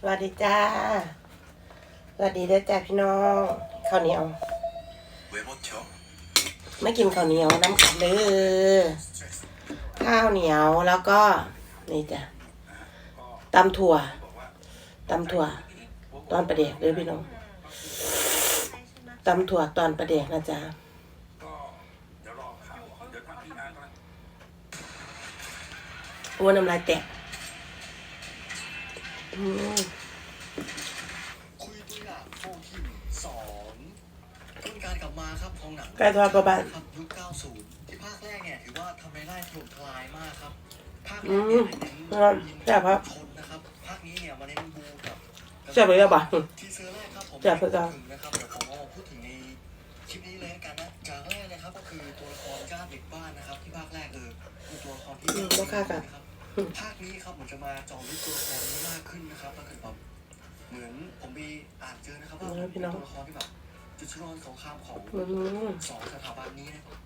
สวัสดีจ้า สวัสดีเด้อจ้าพี่น้องข้าวเหนียว ไม่กินข้าวเหนียวน้ำขับเลอข้าวเหนียวแล้วก็ นี่จ้ะตำถั่วตำถั่ว ตอนประเด็กเด้อพี่น้องตำถั่วตอนประเด็กนะจ๊ะอ้วนน้ำลายแตก คุยตัวอย่างโฟกิมสองต้นการกลับมาครับของหนังไก่ทอดประบานครับยุค90 ที่ภาคแรกเนี่ยถือว่าทำรายได้ถล่มทลายมากครับ ภาคแรอืกมเนี่ยเน้นครับแซ่บครับชนนะครับ ภาคนี้เนี่ยมาเน้นบูกับแซ่บเลยอะบ่ะทีเซอร์แรกครับผมแซ่บเลยจ้ะถึงนะครับเดี๋ยวผมเอามาพูดถึงในคลิปนี้เลยละกันนะจากแรกนะครับก็คือตัวละครญาติเด็กบ้านนะครับ ที่ภาคแรกเออเป็นตัวละครที่อืมบ่ฆ่ากันนะครับ ภาคนี้ครับเหมือนจะมาเจาะลึกตัวละครนี้มากขึ้นนะครับถ้าเกิดแบบเหมือนผมไปอ่านเจอนะครับว่าเออพี่เป็นน้องตัวละครที่แบบจุดชนวนสงครามของอืมสองสถาบันนี้นะครับ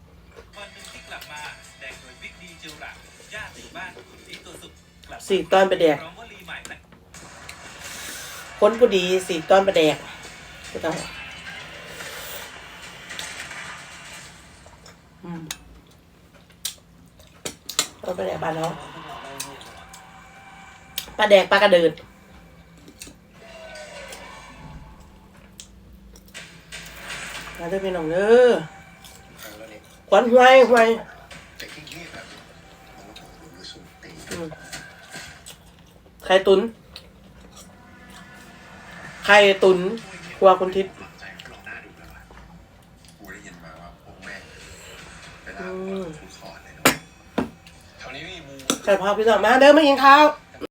วันหนึ่งที่กลับมาแดงโดยบิ๊กดีเจลหลักญาติถึงบ้านสีตัวสุดกลับมาสี่ตอนประเดกพร้อมวลีใหม่นะคนผู้ดีสี่ตอนประเดกไม่ต้องอืมตอนประเดกบ้านเราป ลาแดกปลากระเดิดมาเด้อพี่น้องเด้อขวัญหวยหวยแต่ที่นี่แบบมันก็ถูกรู้สึกตีอืมไข่ตุน ไข่ตุนครัวคุณทิพย์ใจลองหน้าดูแล้วว่ากูได้ยินมาว่าพวกแม่งเวลาอืมกูสอนเลยนะแถวนี้ไม่มีมูไข่พาพี่น้องมาเด้อมากินข้าว